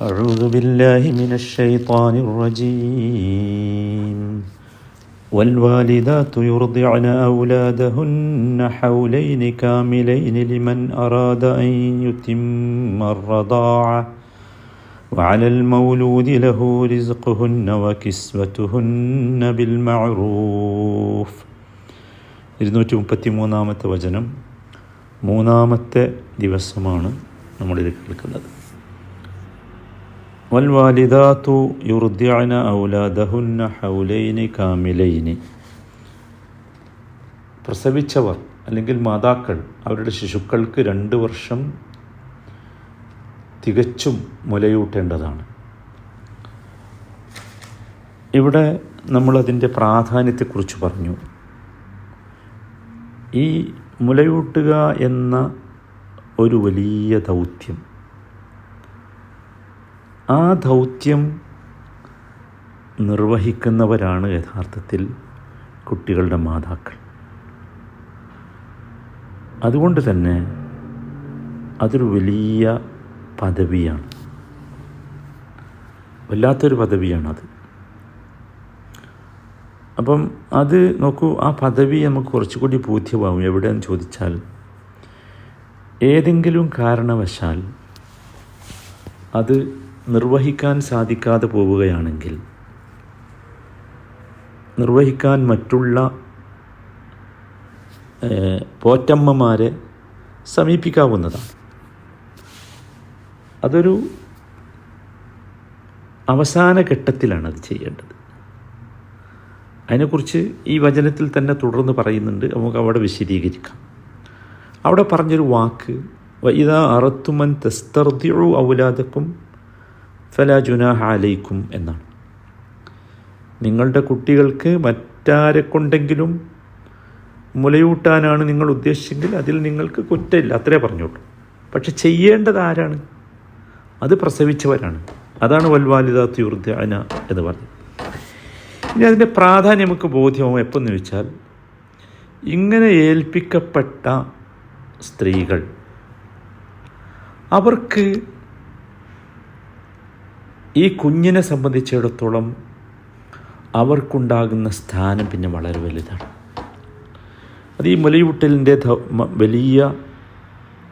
أعوذ بالله من الشيطان الرجيم والوالدات يرضعن أولادهن حولين كاملين لمن أراد أن يتم الرضاعة وعلى المولود له رزقهن وكسوتهن بالمعروف ഇരുന്നൂറ്റി മുപ്പത്തി മൂന്നാമത്തെ വചനം മൂന്നാമത്തെ ദിവസമാണ് നമ്മളിത് കേൾക്കുന്നത് പ്രസവിച്ചവർ അല്ലെങ്കിൽ മാതാക്കൾ അവരുടെ ശിശുക്കൾക്ക് രണ്ട് വർഷം തികച്ചും മുലയൂട്ടേണ്ടതാണ്. ഇവിടെ നമ്മളതിന്റെ പ്രാധാന്യത്തെക്കുറിച്ച് പറഞ്ഞു. ഈ മുലയൂട്ടുക എന്ന ഒരു വലിയ ദൗത്യം ആ ദൗത്യം നിർവഹിക്കുന്നവരാണ് യഥാർത്ഥത്തിൽ കുട്ടികളുടെ മാതാക്കൾ. അതുകൊണ്ട് തന്നെ അതൊരു വലിയ പദവിയാണ്. വല്ലാത്തൊരു പദവിയാണത്. അപ്പം അത് നോക്കൂ ആ പദവി നമുക്ക് കുറച്ചുകൂടി ബോധ്യമാവും. എവിടെയെന്ന് ചോദിച്ചാൽ ഏതെങ്കിലും കാരണവശാൽ അത് നിർവഹിക്കാൻ സാധിക്കാതെ പോവുകയാണെങ്കിൽ നിർവഹിക്കാൻ മറ്റുള്ള പോറ്റമ്മമാരെ സമീപിക്കാവുന്നതാണ്. അതൊരു അവസാന ഘട്ടത്തിലാണ് അത് ചെയ്യേണ്ടത്. അതിനെക്കുറിച്ച് ഈ വചനത്തിൽ തന്നെ തുടർന്ന് പറയുന്നുണ്ട്. നമുക്ക് അവിടെ വിശദീകരിക്കാം. അവിടെ പറഞ്ഞൊരു വാക്ക് വൈദ അറത്തുമൻ തെസ്തർദിഉ ഔലാദക്കും ഫലാ ജുനാഹ അലൈക്കും എന്നാണ്. നിങ്ങളുടെ കുട്ടികൾക്ക് മറ്റാരെ കൊണ്ടെങ്കിലും മുലയൂട്ടാനാണ് നിങ്ങൾ ഉദ്ദേശിച്ചെങ്കിൽ അതിൽ നിങ്ങൾക്ക് കുറ്റമില്ല അത്രേ പറഞ്ഞോളൂ പക്ഷെ ചെയ്യേണ്ടത് ആരാണ്? അത് പ്രസവിച്ചവരാണ്. അതാണ് വൽവാലിദാത്ത് യുർദ്ദഅന എന്ന് പറഞ്ഞത്. ഇനി അതിന്റെ പ്രാധാന്യം നമുക്ക് ബോധ്യമാവും. എപ്പോഴെന്ന് വെച്ചാൽ ഇങ്ങനെ ഏൽപ്പിക്കപ്പെട്ട സ്ത്രീകൾ അവർക്ക് ഈ കുഞ്ഞിനെ സംബന്ധിച്ചിടത്തോളം അവർക്കുണ്ടാകുന്ന സ്ഥാനം പിന്നെ വളരെ വലുതാണ്. അത് ഈ മുലയൂട്ടലിന്റെ വലിയ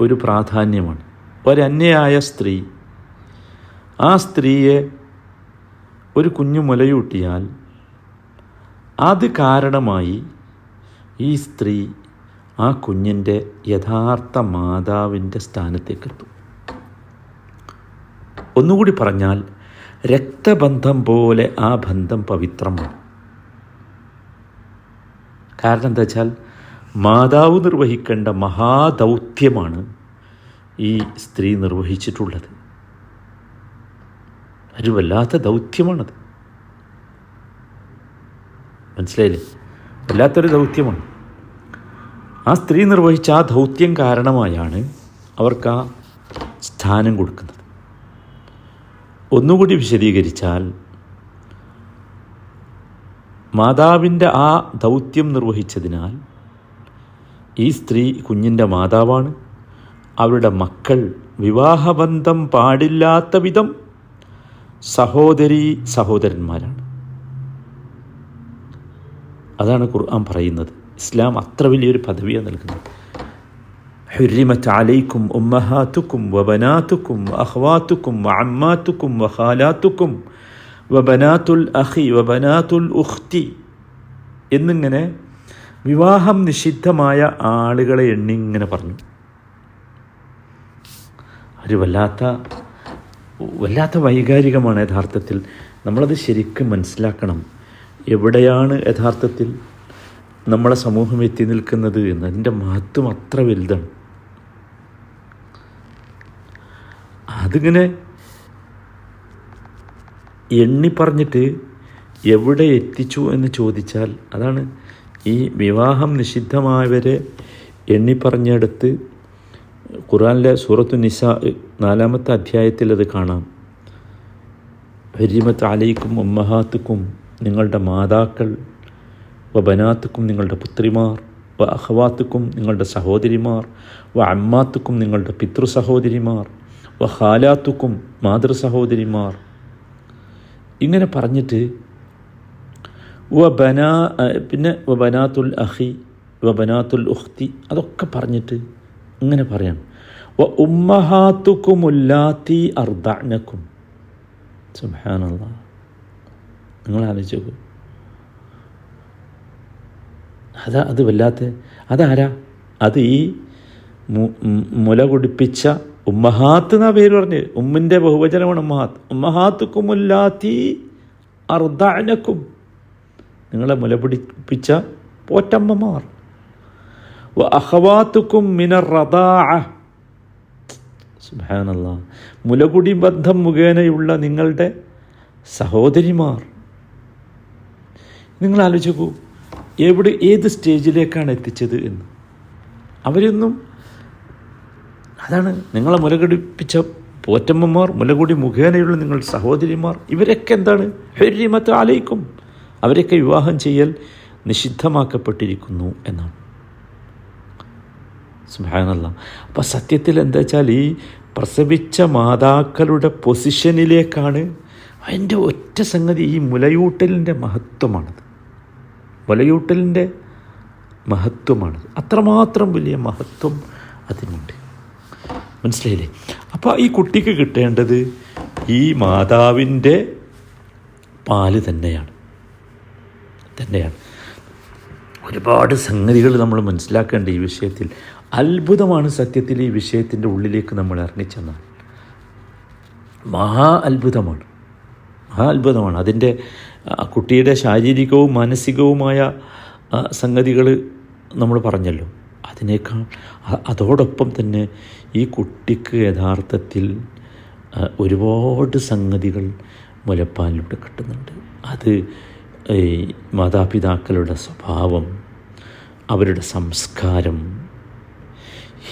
ഒരു പ്രാധാന്യമാണ്. ഒരന്യയായ സ്ത്രീ ആ സ്ത്രീയെ ഒരു കുഞ്ഞു മുലയൂട്ടിയാൽ അത് കാരണമായി ഈ സ്ത്രീ ആ കുഞ്ഞിന്റെ യഥാർത്ഥ മാതാവിന്റെ സ്ഥാനത്തേക്കെത്തും. ഒന്നുകൂടി പറഞ്ഞാൽ രക്തബന്ധം പോലെ ആ ബന്ധം പവിത്രമാണ്. കാരണം എന്താ വെച്ചാൽ മാതാവ് നിർവഹിക്കേണ്ട മഹാദൗത്യമാണ് ഈ സ്ത്രീ നിർവഹിച്ചിട്ടുള്ളത്. ഒരു വല്ലാത്ത ദൗത്യമാണത്. മനസ്സിലായില്ലേ? വല്ലാത്തൊരു ദൗത്യമാണ്. ആ സ്ത്രീ നിർവഹിച്ച ആ ദൗത്യം കാരണമായാണ് അവർക്ക് ആ സ്ഥാനം കൊടുക്കുന്നത്. ഒന്നുകൂടി വിശദീകരിച്ചാൽ മാതാവിന്റെ ആ ദൗത്യം നിർവഹിച്ചതിനാൽ ഈ സ്ത്രീ കുഞ്ഞിന്റെ മാതാവാണ്. അവരുടെ മക്കൾ വിവാഹബന്ധം പാടില്ലാത്ത വിധം സഹോദരി സഹോദരന്മാരാണ്. അതാണ് ഖുർആൻ പറയുന്നത്. ഇസ്ലാം അത്ര വലിയൊരു പദവിയാണ് നൽകുന്നത്. حرمت عليكم أمهاتكم وبناتكم وأخواتكم وعماتكم وخالاتكم وبنات الأخ وبنات الأخت എന്നിങ്ങനെ വിവാഹം നിഷിദ്ധമായ ആളുകളെ എണ്ണി ഇങ്ങനെ പറഞ്ഞു ഒരു വല്ലാത്ത വല്ലാത്ത വൈകാരികമാണ് യഥാർത്ഥത്തിൽ നമ്മളത് ശരിക്കും മനസ്സിലാക്കണം എവിടെയാണ് യഥാർത്ഥത്തിൽ നമ്മളെ സമൂഹം എത്തി നിൽക്കുന്നത് എന്ന് അതിൻ്റെ മഹത്വം അത്ര വലുതാണ് അതിങ്ങനെ എണ്ണി പറഞ്ഞിട്ട് എവിടെ എത്തിച്ചു എന്ന് ചോദിച്ചാൽ അതാണ് ഈ വിവാഹം നിഷിദ്ധമായവരെ എണ്ണി പറഞ്ഞെടുത്ത് ഖുറാനിലെ സൂറത്തു നിസ നാലാമത്തെ അധ്യായത്തിൽ അത് കാണാം. ഹരിമത്ത് അലൈക്കും ഉമ്മഹാത്തുക്കും നിങ്ങളുടെ മാതാക്കൾ വ ബനാത്തുക്കും നിങ്ങളുടെ പുത്രിമാർ വ അഹവാത്തുക്കും നിങ്ങളുടെ സഹോദരിമാർ വ അമ്മാത്തുക്കും നിങ്ങളുടെ പിതൃ സഹോദരിമാർ വ ഹാലാത്തുക്കും മാതൃ സഹോദരിമാർ ഇങ്ങനെ പറഞ്ഞിട്ട് വ ബനാ പിന്നെ വ ബനാത്തുൽ അഹി വ ബനാത്തുൽ ഉഖ്തി അതൊക്കെ പറഞ്ഞിട്ട് ഇങ്ങനെ പറയാം വ ഉമ്മഹാത്തുക്കുമുല്ലാത്തി അർദാനക്കും സുബ്ഹാനല്ലാ. നിങ്ങൾ ആലോചിച്ചു അതാ അത് വല്ലാത്ത അതാരാ? അത് ഈ മുല കുടിപ്പിച്ച ഉമ്മഹാത്ത് എന്നാ പേര് പറഞ്ഞ്. ഉമ്മിന്റെ ബഹുവചനമാണ് ഉമ്മഹാത്ത്. ഉമ്മഹാത്തുക്കുമുല്ലാത്തി അർദാനക്കും നിങ്ങളെ മുലപിടിപ്പിച്ച പോറ്റമ്മമാർ. വ അഹവാത്തുക്കും മിനർ സുബാനല്ല മുലകുടി ബന്ധം മുഖേനയുള്ള നിങ്ങളുടെ സഹോദരിമാർ. നിങ്ങൾ ആലോചിക്കൂ എവിടെ ഏത് സ്റ്റേജിലേക്കാണ് എത്തിച്ചത് എന്ന്. അവരൊന്നും അതാണ് നിങ്ങളെ മുലകടിപ്പിച്ച പോറ്റമ്മമാർ മുലകൂടി മുഖേനയുള്ള നിങ്ങൾ സഹോദരിമാർ. ഇവരൊക്കെ എന്താണ്? ഹരിമത്ത് ആലയിക്കും അവരൊക്കെ വിവാഹം ചെയ്യൽ നിഷിദ്ധമാക്കപ്പെട്ടിരിക്കുന്നു എന്നാണ്. സുഹാനല്ല അപ്പം സത്യത്തിൽ എന്താ വെച്ചാൽ ഈ പ്രസവിച്ച മാതാക്കളുടെ പൊസിഷനിലേക്കാണ് അതിന്റെ ഒറ്റ സംഗതി ഈ മുലയൂട്ടലിന്റെ മഹത്വമാണത്. മുലയൂട്ടലിന്റെ മഹത്വമാണത്. അത്രമാത്രം വലിയ മഹത്വം അതിനുണ്ട്. മനസ്സിലായില്ലേ? അപ്പോൾ ഈ കുട്ടിക്ക് കിട്ടേണ്ടത് ഈ മാതാവിന്റെ പാൽ തന്നെയാണ്. തന്നെയാണ്. ഒരുപാട് സംഗതികൾ നമ്മൾ മനസ്സിലാക്കേണ്ട ഈ വിഷയത്തിൽ. അത്ഭുതമാണ് സത്യത്തിൽ ഈ വിഷയത്തിന്റെ ഉള്ളിലേക്ക് നമ്മൾ ഇറങ്ങിച്ചെന്നാൽ. മഹാ അത്ഭുതമാണ്. മഹാ അത്ഭുതമാണ്. അതിന്റെ കുട്ടിയുടെ ശാരീരികവും മാനസികവുമായ സംഗതികൾ നമ്മൾ പറഞ്ഞല്ലോ. അതിനേക്കാൾ അതോടൊപ്പം തന്നെ ഈ കുട്ടിക്ക് യഥാർത്ഥത്തിൽ ഒരുപാട് സംഗതികൾ മുലപ്പാലിലൂടെ കിട്ടുന്നുണ്ട്. അത് മാതാപിതാക്കളുടെ സ്വഭാവം അവരുടെ സംസ്കാരം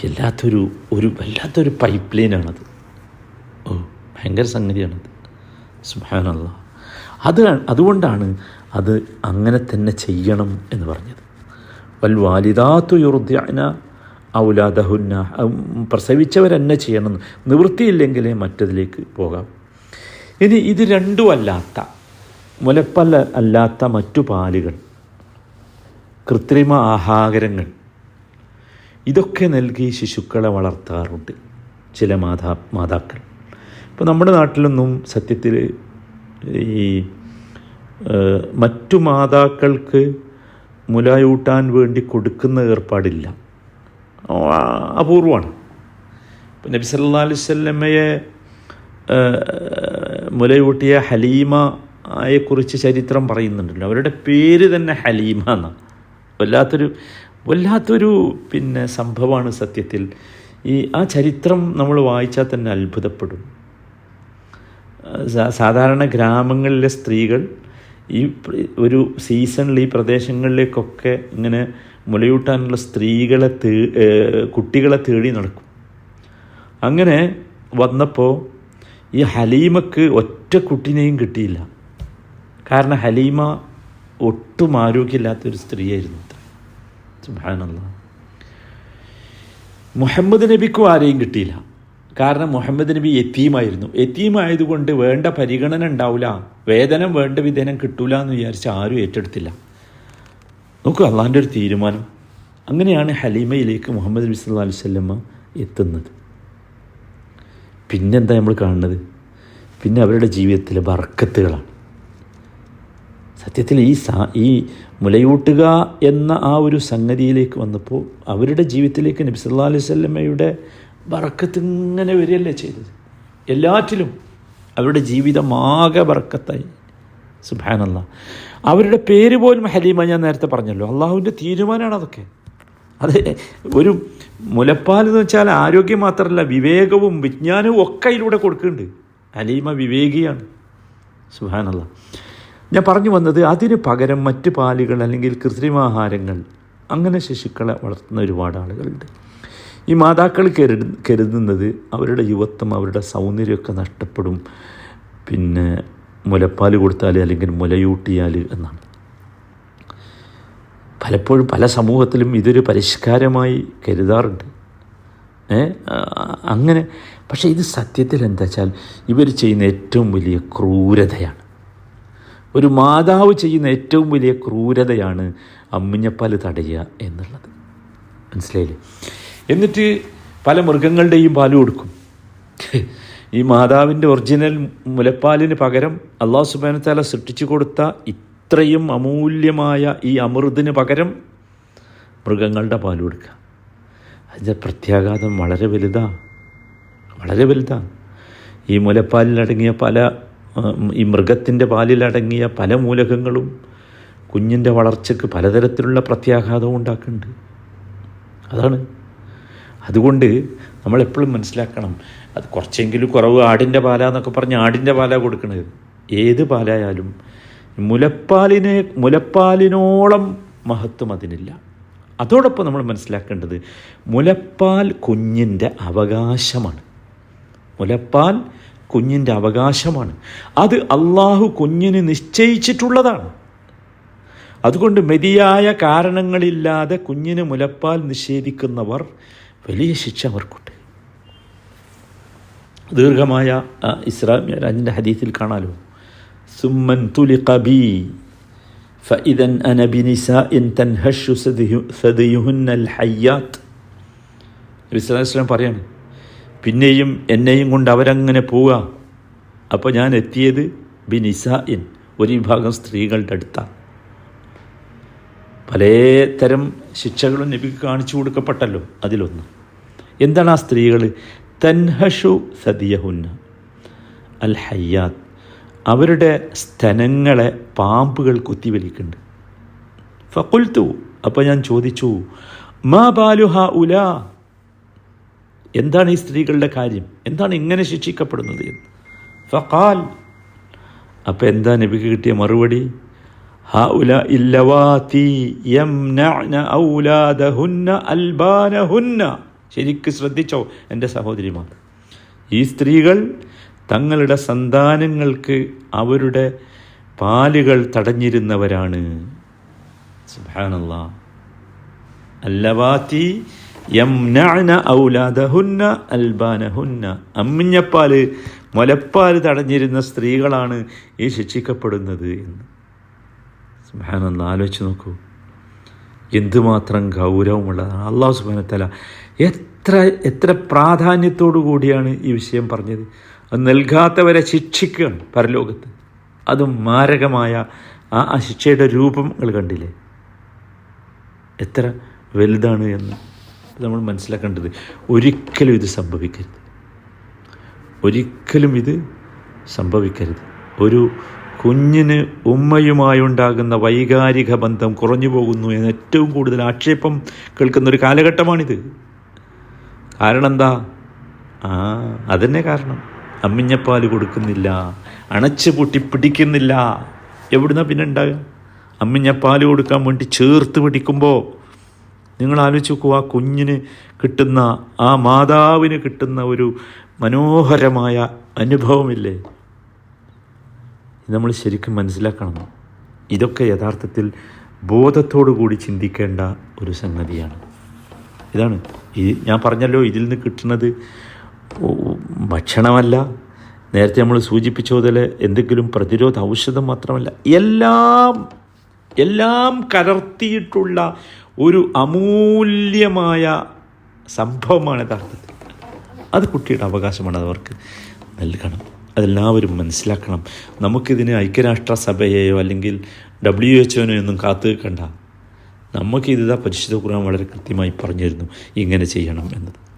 എല്ലാത്തൊരു ഒരു വല്ലാത്തൊരു പൈപ്പ് ലൈനാണത് ഓ ഭയങ്കര സംഗതിയാണത്. സുഹാനല്ല അത് അതുകൊണ്ടാണ് അത് അങ്ങനെ തന്നെ ചെയ്യണം എന്ന് പറഞ്ഞത്. വൽ വാലിദാത്തു യുർദ്യന ഔലാദഹുന്ന പ്രസവിച്ചവരെന്നെ ചെയ്യണം. നിവൃത്തിയില്ലെങ്കിലേ മറ്റതിലേക്ക് പോകാം. ഇനി ഇത് രണ്ടും അല്ലാത്ത മുലപ്പല്ല അല്ലാത്ത മറ്റു പാലുകൾ കൃത്രിമ ആഹാരങ്ങൾ ഇതൊക്കെ നൽകി ശിശുക്കളെ വളർത്താറുണ്ട് ചില മാതാ മാതാക്കൾ. ഇപ്പോൾ നമ്മുടെ നാട്ടിലൊന്നും സത്യത്തിൽ ഈ മറ്റു മാതാക്കൾക്ക് മുലയൂട്ടാൻ വേണ്ടി കൊടുക്കുന്ന ഏർപ്പാടില്ല. അപൂർവമാണ്. ഇപ്പം നബി സല്ലാ അലൈഹി സ്വല്ലമ്മയെ മുലയൂട്ടിയ ഹലീമ യെക്കുറിച്ച് ചരിത്രം പറയുന്നുണ്ടല്ലോ. അവരുടെ പേര് തന്നെ ഹലീമ എന്നാണ് വല്ലാത്തൊരു വല്ലാത്തൊരു പിന്നെ സംഭവമാണ് സത്യത്തിൽ. ഈ ആ ചരിത്രം നമ്മൾ വായിച്ചാൽ തന്നെ അത്ഭുതപ്പെടും. സാധാരണ ഗ്രാമങ്ങളിലെ സ്ത്രീകൾ ഈ ഒരു സീസണിൽ ഈ പ്രദേശങ്ങളിലേക്കൊക്കെ ഇങ്ങനെ മുലയൂട്ടാനുള്ള സ്ത്രീകളെ തേ കുട്ടികളെ തേടി നടക്കും. അങ്ങനെ വന്നപ്പോൾ ഈ ഹലീമക്ക് ഒറ്റ കുട്ടിനെയും കിട്ടിയില്ല. കാരണം ഹലീമ ഒട്ടും ആരോഗ്യമില്ലാത്തൊരു സ്ത്രീയായിരുന്നു സുബ്ഹാനല്ലാഹ് മുഹമ്മദ് നബിക്കും ആരെയും കിട്ടിയില്ല. കാരണം മുഹമ്മദ് നബി എത്തിയുമായിരുന്നു എത്തിയുമായതുകൊണ്ട് വേണ്ട പരിഗണന ഉണ്ടാവില്ല വേതനം വേണ്ട വിധേനം കിട്ടൂല എന്ന് വിചാരിച്ച് ആരും ഏറ്റെടുത്തില്ല. നോക്കൂ അള്ളാഹിന്റെ ഒരു തീരുമാനം. അങ്ങനെയാണ് ഹലീമയിലേക്ക് മുഹമ്മദ് നബി സല്ലാ അലൈഹി വസല്ലമ എത്തുന്നത്. പിന്നെന്താ നമ്മൾ കാണുന്നത്? പിന്നെ അവരുടെ ജീവിതത്തിലെ ബർക്കത്തുകളാണ്. സത്യത്തിൽ ഈ സാ ഈ മുലയൂട്ടുക എന്ന ആ ഒരു സംഗതിയിലേക്ക് വന്നപ്പോൾ അവരുടെ ജീവിതത്തിലേക്ക് നബി സല്ലാ അലൈഹി സ്വല്ലമ്മയുടെ ബറക്കത്ത് ഇങ്ങനെ വരികയല്ലേ ചെയ്തത്. എല്ലാറ്റിലും അവരുടെ ജീവിതമാകെ ബറക്കത്തായി സുബാനല്ല അവരുടെ പേര് പോലും ഹലീമ ഞാൻ നേരത്തെ പറഞ്ഞല്ലോ. അള്ളാഹുവിന്റെ തീരുമാനമാണ് അതൊക്കെ. അത് ഒരു മുലപ്പാൽ എന്ന് വെച്ചാൽ ആരോഗ്യം മാത്രമല്ല വിവേകവും വിജ്ഞാനവും ഒക്കെ അതിലൂടെ കൊടുക്കുന്നുണ്ട്. ഹലീമ വിവേകിയാണ്. സുഹാനല്ല ഞാൻ പറഞ്ഞു വന്നത് അതിന് പകരം മറ്റ് പാലുകൾ അല്ലെങ്കിൽ കൃത്രിമാഹാരങ്ങൾ അങ്ങനെ ശിശുക്കളെ വളർത്തുന്ന ഒരുപാട് ആളുകളുണ്ട്. ഈ മാതാക്കൾ കരുത കരുതുന്നത് അവരുടെ യുവത്വം അവരുടെ സൗന്ദര്യമൊക്കെ നഷ്ടപ്പെടും. പിന്നെ മുലപ്പാൽ കൊടുത്താൽ അല്ലെങ്കിൽ മുലയൂട്ടിയാൽ എന്നാണ്. പലപ്പോഴും പല സമൂഹത്തിലും ഇതൊരു പരിഷ്കാരമായി കരുതാറുണ്ട്. അങ്ങനെ. പക്ഷേ ഇത് സത്യത്തിൽ എന്താ വെച്ചാൽ ഇവർ ചെയ്യുന്ന ഏറ്റവും വലിയ ക്രൂരതയാണ്. ഒരു മാതാവ് ചെയ്യുന്ന ഏറ്റവും വലിയ ക്രൂരതയാണ് അമ്മിഞ്ഞപ്പാൽ തടയുക എന്നുള്ളത്. മനസ്സിലായില്ലേ? എന്നിട്ട് പല മൃഗങ്ങളുടെയും പാൽ കൊടുക്കും. ഈ മാതാവിന്റെ ഒറിജിനൽ മുലപ്പാലിന് പകരം അള്ളാഹു സുബാനത്താല സൃഷ്ടിച്ചു കൊടുത്ത ഇത്രയും അമൂല്യമായ ഈ അമൃതിന് പകരം മൃഗങ്ങളുടെ പാൽ കൊടുക്കുക. അതിന്റെ പ്രത്യാഘാതം വളരെ വലുതാണ് വളരെ വലുതാണ് ഈ മുലപ്പാലിലടങ്ങിയ പല ഈ മൃഗത്തിന്റെ പാലിലടങ്ങിയ പല മൂലകങ്ങളും കുഞ്ഞിന്റെ വളർച്ചയ്ക്ക് പലതരത്തിലുള്ള പ്രത്യാഘാതവും ഉണ്ടാക്കുന്നുണ്ട്. അതാണ്. അതുകൊണ്ട് നമ്മളെപ്പോഴും മനസ്സിലാക്കണം അത് കുറച്ചെങ്കിലും കുറവ് ആടിന്റെ പാലാന്നൊക്കെ പറഞ്ഞ് ആടിന്റെ പാലാ കൊടുക്കണത്. ഏത് പാലായാലും മുലപ്പാലിനെ മുലപ്പാലിനോളം മഹത്വം അതിനില്ല. അതോടൊപ്പം നമ്മൾ മനസ്സിലാക്കേണ്ടത് മുലപ്പാൽ കുഞ്ഞിന്റെ അവകാശമാണ്. മുലപ്പാൽ കുഞ്ഞിന്റെ അവകാശമാണ്. അത് അള്ളാഹു കുഞ്ഞിന് നിശ്ചയിച്ചിട്ടുള്ളതാണ്. അതുകൊണ്ട് മതിയായ കാരണങ്ങളില്ലാതെ കുഞ്ഞിന് മുലപ്പാൽ നിഷേധിക്കുന്നവർ വലിയ ശിക്ഷ അവർക്കുണ്ട്. ദീർഘമായ ആ, ഇസ്രാ മിഅ്റാജിൻ്റെ ഹദീസിൽ കാണാലോ സുമ്മൻ തുലിഖ ബി فإذا أنا بنساء تنهش ثديه- ثديهن الحيات നബി സ്വല്ലല്ലാഹു അലൈഹി വസല്ലം പറയാണ് പിന്നെയും എന്നെയും കൊണ്ട് അവരങ്ങനെ പോവുക അപ്പോൾ ഞാൻ എത്തിയത് ബിനിസായിൻ ഒരു വിഭാഗം സ്ത്രീകളുടെ അടുത്താണ് പല തരം ശിക്ഷകളും നബിക്ക് കാണിച്ചു കൊടുക്കപ്പെട്ടല്ലോ അതിലൊന്ന് എന്താണ് ആ സ്ത്രീകൾ തൻഹഷു സദിയഹുന്ന. അൽ ഹയ്യാത്ത് അവരുടെ സ്തനങ്ങളെ പാമ്പുകൾ കുത്തിവലിക്കുന്നുണ്ട്. ഫക്കുൽത്തു അപ്പോൾ ഞാൻ ചോദിച്ചു മാ ബാലുഹ ഉല എന്താണ് ഈ സ്ത്രീകളുടെ കാര്യം? എന്താണ് ഇങ്ങനെ ശിക്ഷിക്കപ്പെടുന്നത് എന്ന്? ഫഖാൽ അപ്പോൾ എന്താ നബിക്ക് കിട്ടിയ മറുപടി? ഉല ഇല്ലവാത്തി യംനഅന ഔലാദഹുന്ന അൽബാനഹുന്ന. ശരിക്ക് ശ്രദ്ധിച്ചോ എന്റെ സഹോദരിമാർ. ഈ സ്ത്രീകൾ തങ്ങളുടെ സന്താനങ്ങൾക്ക് അവരുടെ പാലുകൾ തടഞ്ഞിരുന്നവരാണ്. സുബ്ഹാനല്ലാ അല്ലവാത്തി യംനഅന ഔലാദഹുന്ന തടഞ്ഞിരുന്ന സ്ത്രീകളാണ് ഈ ശിക്ഷിക്കപ്പെടുന്നത് എന്ന്. സുബാനൊന്ന് ആലോചിച്ച് നോക്കൂ. എന്തുമാത്രം ഗൗരവമുള്ളതാണ്. അള്ളാഹു സുബാനത്തല എത്ര എത്ര പ്രാധാന്യത്തോടു കൂടിയാണ് ഈ വിഷയം പറഞ്ഞത്? അത് നൽകാത്തവരെ ശിക്ഷിക്കുകയാണ് പരലോകത്ത്. അതും മാരകമായ ആ ശിക്ഷയുടെ രൂപം നിങ്ങൾ കണ്ടില്ലേ? എത്ര വലുതാണ് എന്ന് നമ്മൾ മനസ്സിലാക്കേണ്ടത്. ഒരിക്കലും ഇത് സംഭവിക്കരുത്. ഒരിക്കലും ഇത് സംഭവിക്കരുത്. ഒരു കുഞ്ഞിന് ഉമ്മയുമായുണ്ടാകുന്ന വൈകാരിക ബന്ധം കുറഞ്ഞു പോകുന്നു എന്ന് ഏറ്റവും കൂടുതൽ ആക്ഷേപം കേൾക്കുന്ന ഒരു കാലഘട്ടമാണിത്. കാരണം എന്താ ആ അതന്നെ കാരണം. അമ്മിഞ്ഞപ്പാൽ കൊടുക്കുന്നില്ല അണച്ച് പൊട്ടി പിടിക്കുന്നില്ല. എവിടുന്ന പിന്നെ ഉണ്ടാകുക അമ്മിഞ്ഞപ്പാൽ കൊടുക്കാൻ വേണ്ടി ചേർത്ത് പിടിക്കുമ്പോൾ നിങ്ങൾ ആലോചിച്ച് നോക്കൂ ആ കുഞ്ഞിന് കിട്ടുന്ന ആ മാതാവിന് കിട്ടുന്ന ഒരു മനോഹരമായ അനുഭവമില്ലേ? നമ്മൾ ശരിക്കും മനസ്സിലാക്കണം. ഇതൊക്കെ യഥാർത്ഥത്തിൽ ബോധത്തോടു കൂടി ചിന്തിക്കേണ്ട ഒരു സംഗതിയാണ്. ഇതാണ്. ഈ ഞാൻ പറഞ്ഞല്ലോ ഇതിൽ നിന്ന് കിട്ടുന്നത് ഭക്ഷണമല്ല. നേരത്തെ നമ്മൾ സൂചിപ്പിച്ച പോലെ എന്തെങ്കിലും പ്രതിരോധ ഔഷധം മാത്രമല്ല എല്ലാം എല്ലാം കലർത്തിയിട്ടുള്ള ഒരു അമൂല്യമായ സംഭവമാണ് യഥാർത്ഥത്തിൽ. അത് കുട്ടിയുടെ അവകാശമാണ് അവർക്ക് നൽകണം. അതെല്ലാവരും മനസ്സിലാക്കണം. നമുക്കിതിന് ഐക്യരാഷ്ട്രസഭയെയോ അല്ലെങ്കിൽ ഡബ്ല്യു എച്ച് ഒനോ ഒന്നും കാത്തു നിൽക്കണ്ട. നമുക്ക് ഇതാ പരിശുദ്ധ ഖുർആൻ വളരെ കൃത്യമായി പറഞ്ഞിരുന്നു. ഇങ്ങനെ ചെയ്യണം എന്നത്.